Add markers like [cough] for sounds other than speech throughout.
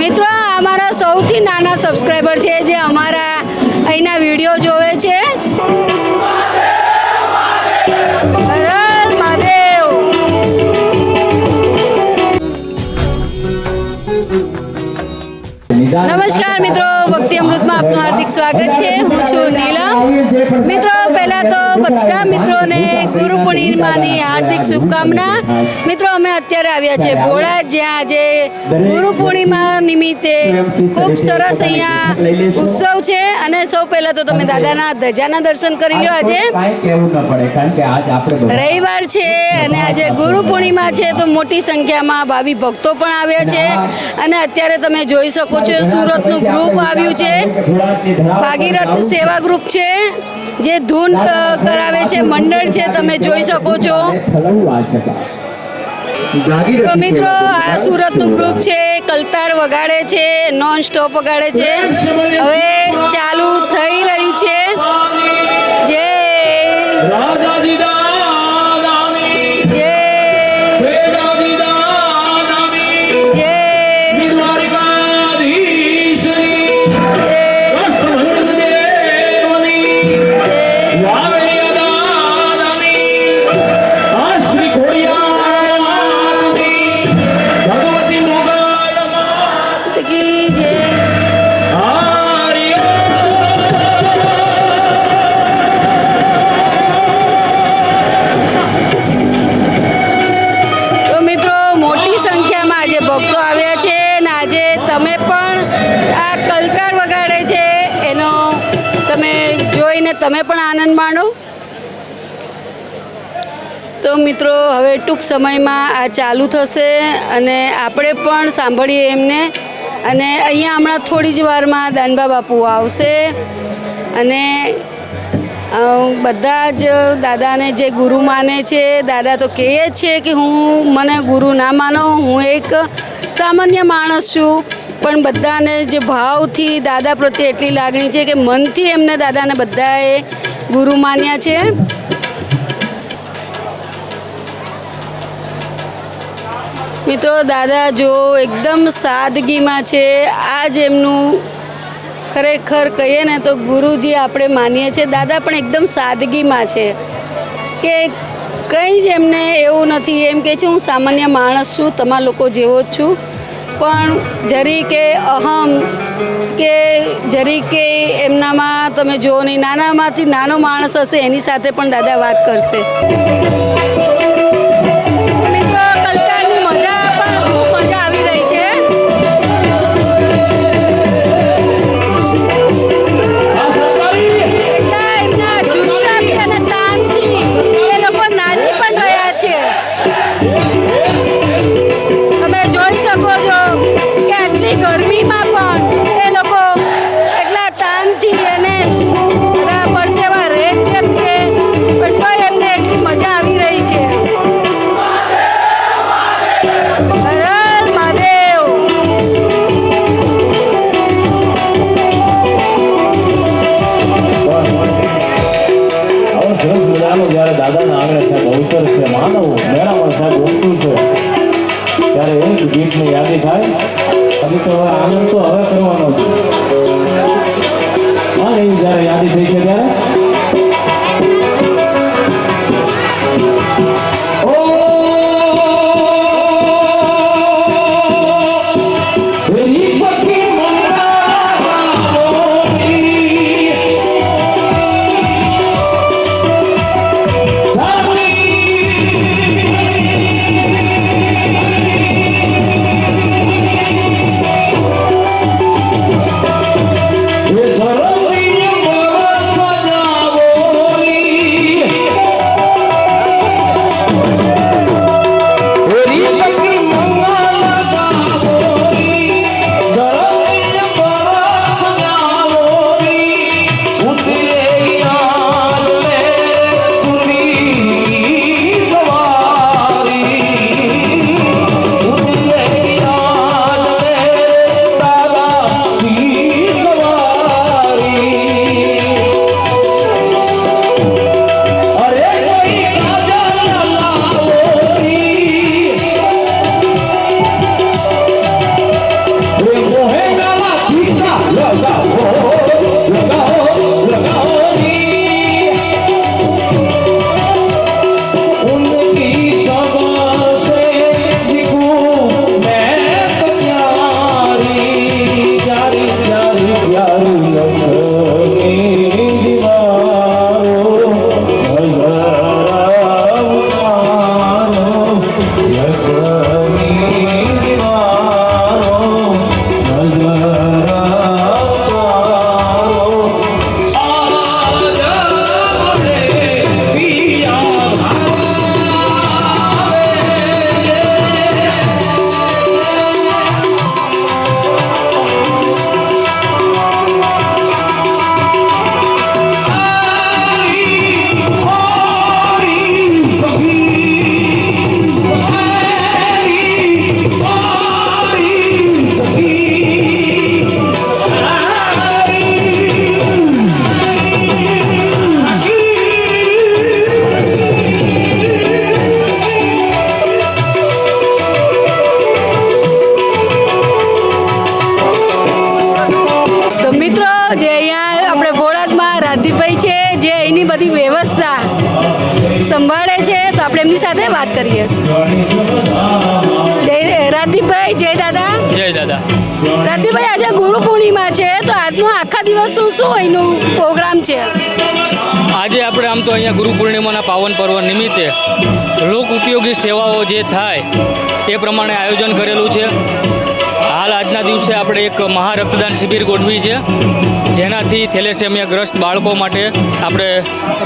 મિત્રો અમારા સૌથી નાના સબસ્ક્રાઈબર છે જે અમારા અહીંના વીડિયો જોવે છે. નમસ્કાર મિત્રો, ભક્તિ અમૃતમાં આપનું હાર્દિક સ્વાગત છે. હું છું નીલમ મિત્રો, પહેલાં તો બધા મિત્રોને ગુરુ પૂર્ણિમાની હાર્દિક શુભકામના. મિત્રો, અમે અત્યારે આવ્યા છે ભોળા, જ્યાં આજે ગુરુ પૂર્ણિમા નિમિત્તે ખૂબ સરસ અહીંયા ઉત્સવ છે. અને સૌ પહેલાં તો તમે દાદાના ધજાના દર્શન કરી લો આજે. રવિવાર છે અને આજે ગુરુ પૂર્ણિમા છે, તો મોટી સંખ્યામાં ભાવિ ભક્તો પણ આવ્યા છે. અને અત્યારે તમે જોઈ શકો છો સુરતનું ગ્રુપ આવ્યું છે. ભાગીરથ સેવા ગ્રુપ છે. જે ધૂન કરાવે છે મંડળ છે તમે જોઈ શકો છો. તો મિત્રો આ સુરતનું ગ્રુપ છે. કલતાર વગાડે છે નોન સ્ટોપ વગાડે છે. હવે ચાલુ થઈ રહ્યું આ કલકાર વગાડે છે, એનો તમે જોઈને તમે પણ આનંદ માણો. તો મિત્રો, હવે ટૂંક સમયમાં આ ચાલુ થશે અને આપણે પણ સાંભળીએ એમને. અને અહીંયા હમણાં થોડી જ વારમાં દાનબા બાપુ આવશે. અને બધા જ દાદાને જે ગુરુ માને છે, દાદા તો કહે છે કે હું, મને ગુરુ ના માનો, હું એક સામાન્ય માણસ છું. પણ બધાને જે ભાવથી દાદા પ્રત્યે એટલી લાગણી છે કે મનથી એમને દાદાને બધાએ ગુરુ માન્યા છે. મિત્રો, દાદા જો એકદમ સાદગીમાં છે આ જ એમનું ખરેખર કહીએ ને તો ગુરુજી આપણે માનીએ છીએ. દાદા પણ એકદમ સાદગીમાં છે કે કંઈ જ એમને એવું નથી. એમ કે છે, હું સામાન્ય માણસ છું, તમારા લોકો જેવો જ છું. પણ જરી કે અહમ કે જરી કે એમનામાં તમે જુઓ નહીં નાનામાંથી નાનો માણસ હશે, એની સાથે પણ દાદા વાત કરશે. પ્રોગ્રામ છે. આજે આપણે આમ તો અહીંયા ગુરુ પૂર્ણિમાના પાવન પર્વ નિમિત્તે લોક ઉપયોગી સેવાઓ જે થાય એ પ્રમાણે આયોજન કરેલું છે. હાલ આજના દિવસે આપણે એક મહા રક્તદાન શિબિર ગોઠવી છે. જેનાથી થેલેસેમિયા ગ્રસ્ત બાળકો માટે આપણે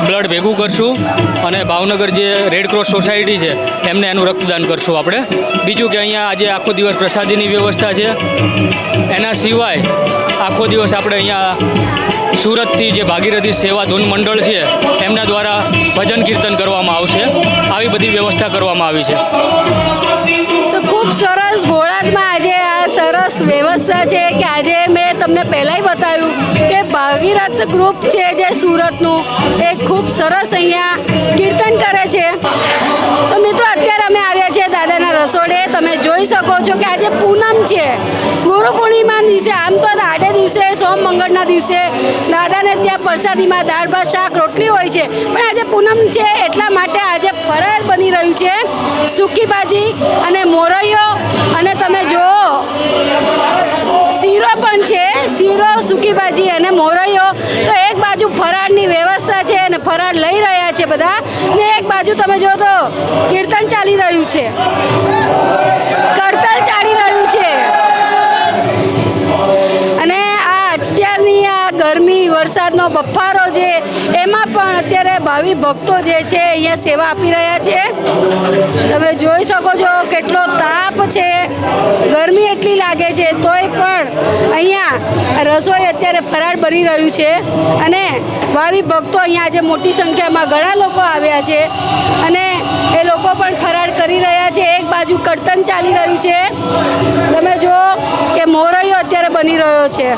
બ્લડ ભેગું કરશું અને ભાવનગર જે રેડ ક્રોસ સોસાયટી છે, એમને એનું રક્તદાન કરશું આપણે. બીજું કે અહીંયા આજે આખો દિવસ પ્રસાદીની વ્યવસ્થા છે. એના સિવાય આખો દિવસ આપણે અહીંયા સુરતથી જે ભાગીરથી સેવા ધૂન મંડળ છે, એમના દ્વારા ભજન કીર્તન કરવામાં આવશે. આવી બધી વ્યવસ્થા કરવામાં આવી છે. ખૂબ સરસ ભોળાદમાં આજે આ સરસ વ્યવસ્થા છે કે આજે મેં તમને પહેલાંય બતાવ્યું કે ભાગીરથ ગ્રુપ છે જે સુરતનું, એ ખૂબ સરસ અહીંયા કીર્તન કરે છે. તો મિત્રો, અત્યારે અમે આવ્યા છીએ દાદાના રસોડે. તમે જોઈ શકો છો કે આજે પૂનમ છે. ગુરુ પૂર્ણિમા દિવસે, આમ તો દાડે દિવસે, સોમ મંગળના દિવસે દાદાને ત્યાં પ્રસાદીમાં દાળ, ભાત, શાક, રોટલી હોય છે. પણ આજે પૂનમ છે એટલા માટે આજે ફરાર બની રહ્યું છે. સૂકી ભાજી અને મોરૈયો અને તમે જુઓ, શીરો પણ છે, શીરો સૂકી ભાજી અને મોરૈયો. તો એક બાજુ ફરાળની વ્યવસ્થા છે અને ફરાળ લઈ રહ્યા છે બધા. ને એક બાજુ તમે જો તો કીર્તન ચાલી રહ્યું છે. કરતલ ચાલી રહ્યું છે. ગરમી, વરસાદનો બફારો છે એમાં પણ અત્યારે ભાવિ ભક્તો જે છે, અહીંયા સેવા આપી રહ્યા છે. તમે જોઈ શકો છો કેટલો તાપ છે. ગરમી એટલી લાગે છે, તોય પણ અહીંયા રસોઈ અત્યારે ફરાળ બની રહ્યું છે. અને ભાવિ ભક્તો અહીંયા આજે મોટી સંખ્યામાં ઘણા લોકો આવ્યા છે. અને એ લોકો પણ ફરાર કરી રહ્યા છે. એક બાજુ કરતન ચાલી રહ્યું છે. તમે જુઓ કે મોરૈયો અત્યારે બની રહ્યો છે.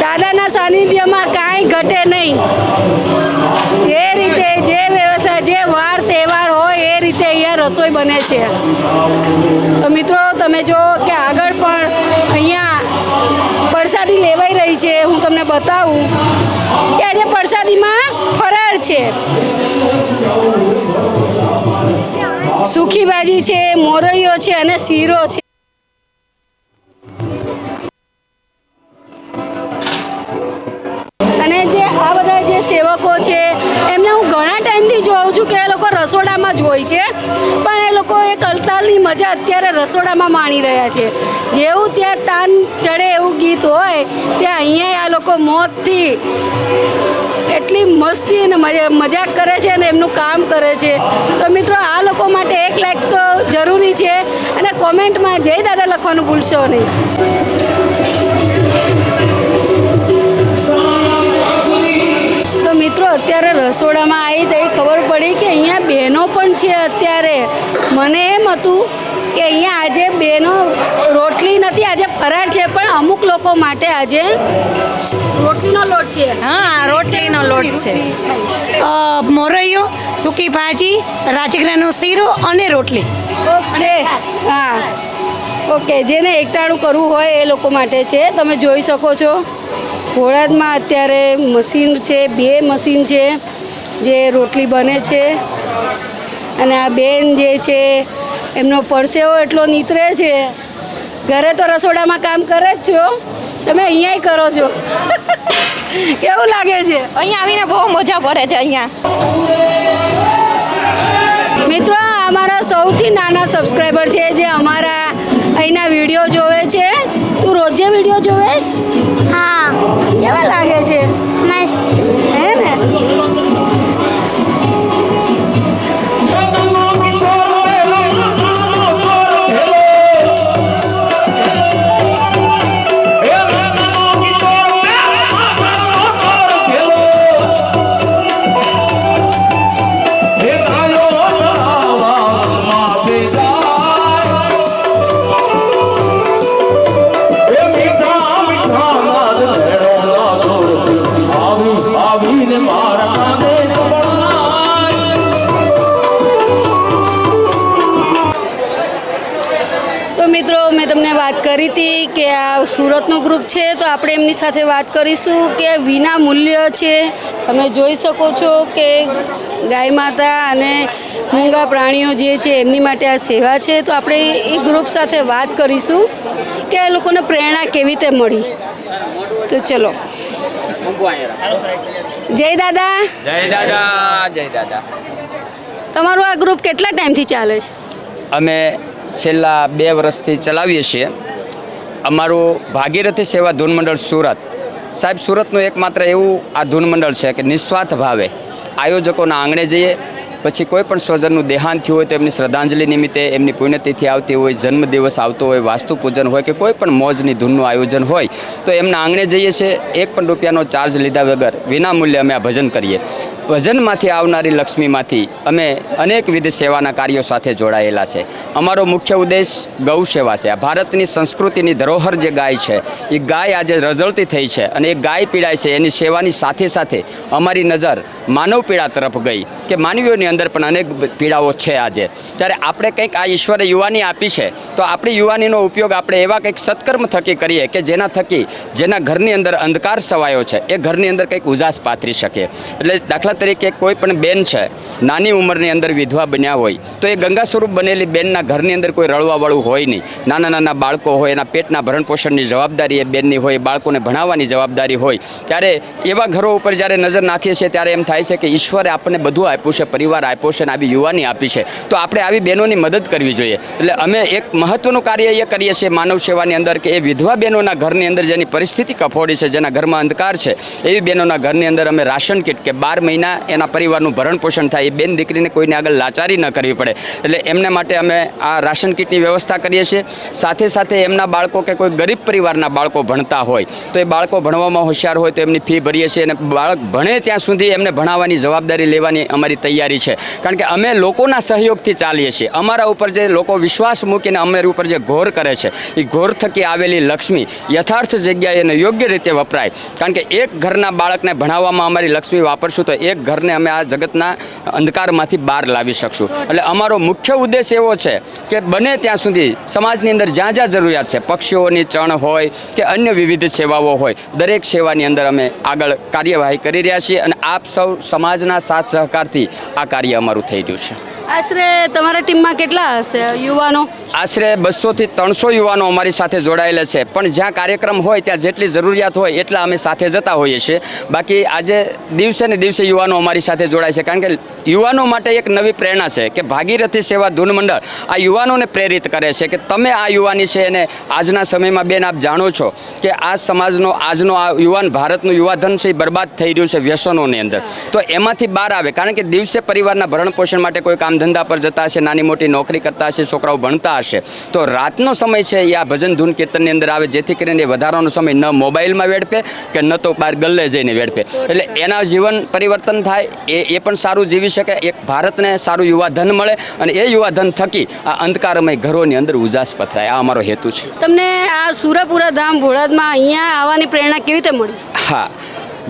દાદાના સાનિધ્યમાં કાંઈ ઘટે નહીં. જે રીતે જે વ્યવસાય, જે વાર, તહેવાર હોય રીતે અહીંયા રસોઈ બને છે. તો મિત્રો, તમે જો કે આગળ પણ અહીંયા પ્રસાદી લેવાઈ રહી છે, હું તમને બતાવું કે આજે પ્રસાદીમાં ફરાળ છે. સુખી ભાજી છે, મોરૈયો છે અને શીરો છે. જ હોય છે. પણ એ લોકો એ કલતાલની મજા અત્યારે રસોડામાં માણી રહ્યા છે. જેવું ત્યાં તાન ચડે એવું ગીત હોય, ત્યાં અહીંયા આ લોકો મોતથી એટલી મસ્તી અને મજા, મજાક કરે છે અને એમનું કામ કરે છે. તો મિત્રો આ લોકો માટે એક લાઈક તો જરૂરી છે. અને કોમેન્ટમાં જય દાદા લખવાનું ભૂલશો નહીં. અત્યારે રસોડામાં આવી તો ખબર પડી કે અહીંયા બહેનો પણ છે અત્યારે. મને એમ હતું કે અહીંયા આજે બહેનો રોટલી નથી આજે ફરાર છે પણ અમુક લોકો માટે આજે રોટલીનો લોટ છે. હા રોટલીનો લોટ છે. મોરૈયો સૂકી ભાજી રાજગરાનો શીરો અને રોટલી. ઓકે હા. ઓકે જેને એકટાણું કરવું હોય એ લોકો માટે છે. તમે જોઈ શકો છો. ઘોડાદમાં અત્યારે મશીન છે બે મશીન છે જે રોટલી બને છે. અને આ બેન જે છે એમનો પરસેવો એટલો નીતરે છે. ઘરે તો રસોડામાં કામ કરે જ છો. તમે અહીંયા કરો છો. [laughs] કેવું લાગે છે? અહીંયા આવીને બહુ મજા પડે છે અહીંયા. મિત્રો અમારા સૌથી નાના સબસ્ક્રાઈબર છે જે અમારા અહીંના વીડિયો જોવે છે. તું રોજે વીડિયો જોવે હા. કેવા લાગે છે સુરતનું ગ્રુપ છે તો આપણે એમની સાથે વાત કરીશું કે વિના મૂલ્ય છે. તમે જોઈ શકો છો કે ગાય માતા અને મૂંગા પ્રાણીઓ જે છે એમની માટે આ સેવા છે. તો આપણે એ ગ્રુપ સાથે વાત કરીશું કે આ લોકોને પ્રેરણા કેવી રીતે મળી. તો ચલો. જય દાદા. જય દાદા જય દાદા. તમારું આ ગ્રુપ કેટલા ટાઈમથી ચાલે છે? અમે છેલ્લા બે વર્ષથી ચલાવીએ છીએ. અમારું ભાગીરથી સેવા ધૂન મંડળ સુરત. સાહેબ, સુરતનું એકમાત્ર એવું આ ધૂન મંડળ છે કે નિસ્વાર્થ ભાવે આયોજકોના આંગણે જઈએ પછી કોઈ પણ સ્વજનનું દેહાંત થયું હોય તો એમની શ્રદ્ધાંજલિ નિમિત્તે એમની પુણ્યતિથિ આવતી હોય, જન્મદિવસ આવતો હોય વાસ્તુ પૂજન હોય કે કોઈ પણ મોજની ધૂનનું આયોજન હોય, તો એમના આંગણે જઈએ છીએ, એક પણ રૂપિયાનો ચાર્જ લીધા વગર વિના મૂલ્યે અમે આ ભજન કરીએ. ભજનમાંથી આવનારી લક્ષ્મીમાંથી અમે અનેકવિધ સેવાના કાર્યો સાથે જોડાયેલા છે. અમારો મુખ્ય ઉદ્દેશ ગૌ સેવા છે. ભારતની સંસ્કૃતિની ધરોહર જે ગાય છે, એ ગાય આજે રઝળતી થઈ છે અને એ ગાય પીડાય છે. એની સેવાની સાથે સાથે અમારી નજર માનવ પીડા તરફ ગઈ. કે માનવીઓની અંદર પણ અનેક પીડાઓ છે આજે. ત્યારે આપણે કંઈક આ ઈશ્વરે યુવાની આપી છે, તો આપણી યુવાનીનો ઉપયોગ આપણે એવા કંઈક સત્કર્મ થકી કરીએ કે જેના થકી જેના ઘરની અંદર અંધકાર સવાયો છે, એ ઘરની અંદર કંઈક ઉજાસ પાથરી શકે. એટલે દાખલા તરીકે કોઈ પણ બેન છે, નાની ઉંમરની અંદર વિધવા બન્યા હોય, તો એ ગંગા સ્વરૂપ બનેલી બેનના ઘરની અંદર કોઈ રળવાવાળું હોય નહીં. નાના નાના બાળકો હોય, એના પેટના ભરણપોષણની જવાબદારી એ બેનની હોય બાળકોને ભણાવવાની જવાબદારી હોય. ત્યારે એવા ઘરો ઉપર જ્યારે નજર નાખીએ છીએ, ત્યારે એમ થાય છે કે ઈશ્વરે આપણને બધું આપ્યું છે, પરિવાર આપ્યો છે અને આવી યુવાની આપી છે. તો આપણે આવી બહેનોની મદદ કરવી જોઈએ. એટલે અમે એક મહત્વનું કાર્ય એ કરીએ છીએ માનવ સેવાની અંદર કે એ વિધવા બહેનોના ઘરની અંદર જેની પરિસ્થિતિ કફોડી છે, જેના ઘરમાં અંધકાર છે, એવી બહેનોના ઘરની અંદર અમે રાશન કીટ કે બાર મહિના એના પરિવારનું ભરણ પોષણ થાય, એ બેન દીકરીને કોઈને આગળ લાચારી ન કરવી પડે. એટલે એમને માટે અમે આ રાશન કીટની વ્યવસ્થા કરીએ છીએ. સાથે સાથે એમના બાળકો કે કોઈ ગરીબ પરિવારના બાળકો ભણતા હોય, તો એ બાળકો ભણવામાં હોશિયાર હોય તો એમની ફી ભરીએ છીએ અને બાળક ભણે ત્યાં સુધી એમને ભણાવવાની જવાબદારી લેવાની અમારી તૈયારી છે. કારણ કે અમે લોકોના સહયોગથી ચાલીએ છીએ. અમારા ઉપર જે લોકો વિશ્વાસ મૂકીને અમારી ઉપર જે ઘોર કરે છે એ ઘોર થકી આવેલી લક્ષ્મી યથાર્થ જગ્યાએ એને યોગ્ય રીતે વપરાય. કારણ કે એક ઘરના બાળકને ભણાવવામાં અમારી લક્ષ્મી વાપરશું તો એક ઘરને અમે આ જગતના અંધકારમાંથી બહાર લાવી શકશું. એટલે અમારો મુખ્ય ઉદ્દેશ એવો છે કે બને ત્યાં સુધી સમાજની અંદર જ્યાં જ્યાં જરૂરિયાત છે, પક્ષીઓની ચણ હોય કે અન્ય વિવિધ સેવાઓ હોય, દરેક સેવાની અંદર અમે આગળ કાર્યવાહી કરી રહ્યા છીએ અને આપ સૌ સમાજના સાથ સહકારથી આ અમારું થઈ રહ્યું છે. આશરે તમારા ટીમમાં કેટલા હશે યુવાનો? આશરે બસોથી ત્રણસો યુવાનો અમારી સાથે જોડાયેલા છે. પણ જ્યાં કાર્યક્રમ હોય, ત્યાં જેટલી જરૂરિયાત હોય, એટલા અમે સાથે જતા હોઈએ છીએ. બાકી આજે દિવસે ને દિવસે યુવાનો અમારી સાથે જોડાય છે. કારણ કે યુવાનો માટે એક નવી પ્રેરણા છે કે ભાગીરથી સેવા ધૂન મંડળ આ યુવાનોને પ્રેરિત કરે છે કે તમે આ યુવાની છે અને આજના સમયમાં બેન આપ જાણો છો કે આ સમાજનો, આજનો આ યુવાન ભારતનું યુવાધન છે બરબાદ થઈ રહ્યું છે વ્યસનોની અંદર. તો એમાંથી બહાર આવે. કારણ કે દિવસે પરિવારના ભરણ પોષણ માટે કોઈ કામ ધંધા પર જતા હશે નાની મોટી નોકરી કરતા હશે છોકરાઓ ભણતા હશે. તો રાતનો સમય છે એ આ ભજન ધૂન કીર્તનની અંદર આવે જેથી કરીને વધારાનો સમય ન મોબાઈલમાં વેડપે કે ન તો બહાર ગલ્લે જઈને વેડપે. એટલે એના જીવન પરિવર્તન થાય એ એ પણ સારું જીવી શકે એક ભારતને સારું યુવા ધન મળે અને એ યુવાધન થકી આ અંધકારમય ઘરોની અંદર ઉજાસ પથરાય. આ અમારો હેતુ છે. તમને આ સુરાપુરા ધામ ભોળાદમાં અહીંયા આવવાની પ્રેરણા કેવી રીતે મળી? હા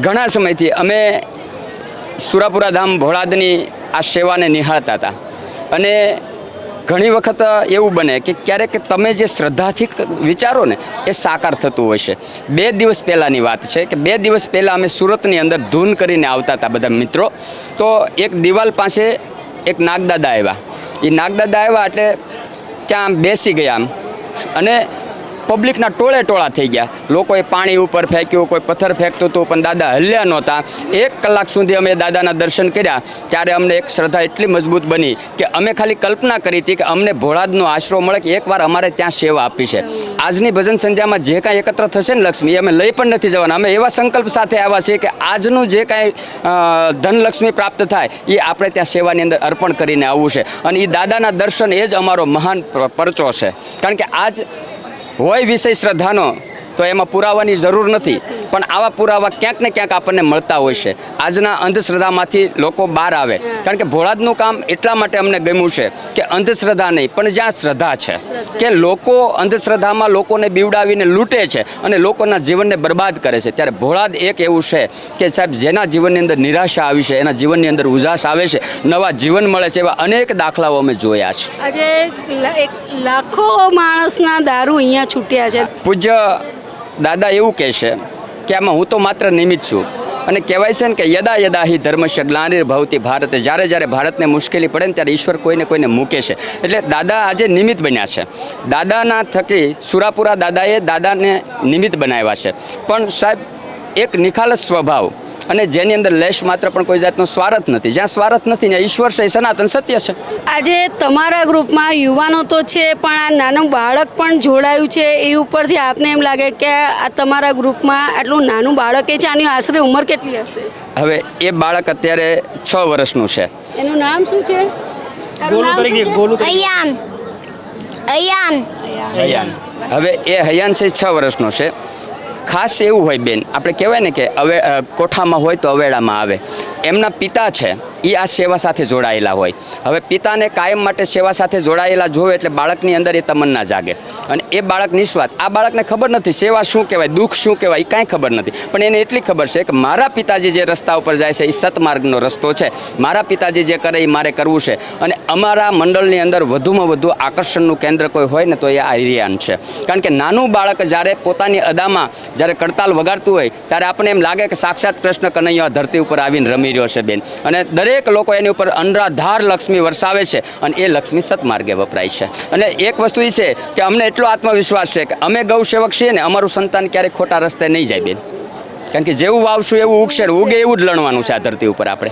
ઘણા સમયથી અમે સુરાપુરા ધામ ભોળાદની આ સેવાને નિહાળતા હતા. અને ઘણી વખત એવું બને કે ક્યારેક તમે જે શ્રદ્ધાથી વિચારો ને, એ સાકાર થતું હોય છે. બે દિવસ પહેલાંની વાત છે કે બે દિવસ પહેલાં અમે સુરતની અંદર ધૂન કરીને આવતા હતા બધા મિત્રો. તો એક દિવાલ પાસે એક નાગદાદા આવ્યા. એ નાગદાદા આવ્યા એટલે ત્યાં બેસી ગયા આમ. અને પબ્લિકના ટોળે ટોળા થઈ ગયા. લોકોએ પાણી ઉપર ફેંક્યું, કોઈ પથ્થર ફેંકતું હતું, પણ દાદા હલ્યા નહોતા. એક કલાક સુધી અમે દાદાના દર્શન કર્યા, ત્યારે અમને એક શ્રદ્ધા એટલી મજબૂત બની કે અમે ખાલી કલ્પના કરી હતી કે અમને ભોળાદનો આશરો મળે કે એકવાર અમારે ત્યાં સેવા આપી છે. આજની ભજન સંધ્યામાં જે કાંઈ એકત્ર થશે ને લક્ષ્મી અમે લઈ પણ નથી જવાના. અમે એવા સંકલ્પ સાથે આવ્યા છીએ કે આજનું જે કાંઈ ધનલક્ષ્મી પ્રાપ્ત થાય, એ આપણે ત્યાં સેવાની અંદર અર્પણ કરીને આવવું છે. અને એ દાદાના દર્શન એ જ અમારો મહાન પરચો છે. કારણ કે આજ હોય વિષય શ્રદ્ધાનો. તો એમાં પુરાવાની જરૂર નથી. પણ આવા પુરાવા ક્યાંક ને ક્યાંક આપણને મળતા હોય છે. આજના અંધશ્રદ્ધામાંથી લોકો બહાર આવે. કારણ કે ભોળાદનું કામ એટલા માટે અમને ગમ્યું છે કે અંધશ્રદ્ધા નહીં પણ જ્યાં શ્રદ્ધા છે. કે લોકો અંધશ્રદ્ધામાં લોકોને બીવડાવીને લૂંટે છે અને લોકોના જીવનને બરબાદ કરે છે. ત્યારે ભોળાદ એક એવું છે કે સાહેબ જેના જીવનની અંદર નિરાશા આવી છે એના જીવનની અંદર ઉજાસ આવે છે નવા જીવન મળે છે એવા અનેક દાખલાઓ અમે જોયા છે. આજે લાખો માણસના દારૂ અહીંયા છૂટ્યા છે. પૂજ્ય દાદા એવું કહે છે કે આમાં હું તો માત્ર નિમિત્ત છું. અને કહેવાય છે ને કે યદા યદા હિ ધર્મશ્ય ગ્લાનિર ભવતી ભારતે, જ્યારે જ્યારે ભારતને મુશ્કેલી પડે ને ત્યારે ઈશ્વર કોઈને કોઈને મૂકે છે. એટલે દાદા આજે નિમિત્ત બન્યા છે. દાદાના થકી સુરાપુરા દાદાએ દાદાને નિમિત્ત બનાવ્યા છે. પણ સાહેબ, એક નિખાલસ સ્વભાવ અને જેની અંદર લેશ માત્ર પણ કોઈ જાતનો સ્વાર્થ નથી. જ્યાં સ્વાર્થ નથી ત્યાં ઈશ્વર છે સનાતન સત્ય છે. આજે તમારા ગ્રુપમાં યુવાનો તો છે પણ આ નાનું બાળક પણ જોડાયું છે એ ઉપરથી આપને એમ લાગે કે આ તમારા ગ્રુપમાં આટલું નાનું બાળક એ છે આની આશરે ઉંમર કેટલી હશે? હવે એ બાળક અત્યારે છ વર્ષનું છે. એનું નામ શું છે? અયાન. અયાન. હયાન હવે એ હયાન છે છ વર્ષનો છે. ખાસ એવું હોય બેન, આપણે કહેવાય ને કે અવે કોઠામાં હોય તો અવેડામાં આવે. એમના પિતા છે એ આ સેવા સાથે જોડાયેલા હોય. હવે પિતાને કાયમ માટે સેવા સાથે જોડાયેલા જોવે એટલે બાળકની અંદર એ તમન્ના જાગે. અને એ બાળક નિસ્વાર્થ. આ બાળકને ખબર નથી સેવા શું કહેવાય, દુઃખ શું કહેવાય એ કાંઈ ખબર નથી. પણ એને એટલી ખબર છે કે મારા પિતાજી જે રસ્તા ઉપર જાય છે એ સતમાર્ગનો રસ્તો છે. મારા પિતાજી જે કરે એ મારે કરવું છે. અને અમારા મંડળની અંદર વધુમાં વધુ આકર્ષણનું કેન્દ્ર કોઈ હોય ને તો એ આ હિરિયાન છે. કારણ કે નાનું બાળક જ્યારે પોતાની અદામાં જ્યારે કડતાલ વગાડતું હોય, ત્યારે આપણને એમ લાગે કે સાક્ષાત કૃષ્ણ કનૈયા ધરતી ઉપર આવીને રમી રહ્યો છે બેન. અને દરેક લોકો એની ઉપર અનરાધાર લક્ષ્મી વરસાવે છે અને એ લક્ષ્મી સતમાર્ગે વપરાય છે. અને એક વસ્તુ એ છે કે અમને એટલો આત્મવિશ્વાસ છે કે અમે ગૌસેવક છીએ ને અમારું સંતાન ક્યારેય ખોટા રસ્તે નહીં જાય બેન. કારણ કે જેવું વાવશું એવું ઉગશે ઉગે એવું જ લણવાનું છે આ ધરતી ઉપર આપણે.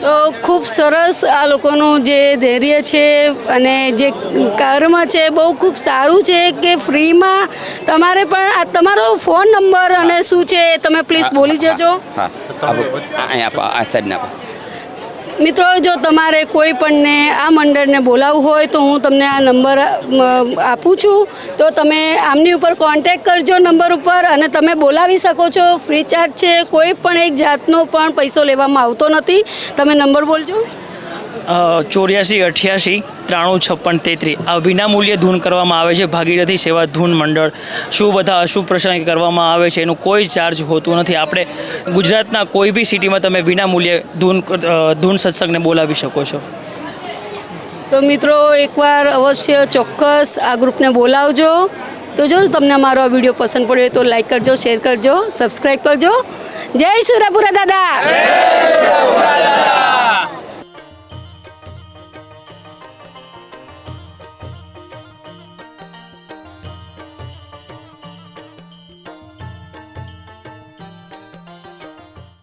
તો ખૂબ સરસ આ લોકોનું જે ધૈર્ય છે અને જે કર્મ છે બહુ ખૂબ સારું છે કે ફ્રીમાં તમારે પણ આ તમારો ફોન નંબર અને શું છે તમે પ્લીઝ બોલી જજો હા આપો. અહીંયા આપો આ સાહેબને આપો મિત્રો, જો તમારે કોઈ પણને આ મંડળને બોલાવવું હોય, તો હું તમને આ નંબર આપું છું. તો તમે આમની ઉપર કોન્ટેક કરજો નંબર ઉપર અને તમે બોલાવી શકો છો. ફ્રી ચાર્જ છે, કોઈ પણ એક જાતનો પણ પૈસો લેવામાં આવતો નથી. તમે નંબર બોલજો. ચોર્યાસી અઠ્યાસી ત્રાણું છપ્પન તેત્રીસ આ વિનામૂલ્યે ધૂન કરવામાં આવે છે. ભાગીરથી સેવા ધૂન મંડળ. શું બધા અશુભ પ્રસંગ કરવામાં આવે છે? એનું કોઈ ચાર્જ હોતું નથી. આપણે ગુજરાતના કોઈ બી સિટીમાં તમે વિનામૂલ્યે ધૂન ધૂન સત્સંગને બોલાવી શકો છો. તો મિત્રો એકવાર અવશ્ય ચોક્કસ આ ગ્રુપને બોલાવજો. તો જો તમને મારો આ વીડિયો પસંદ પડ્યો હોય તો લાઈક કરજો શેર કરજો સબસ્ક્રાઈબ કરજો. જય સુરાપુરા દાદા!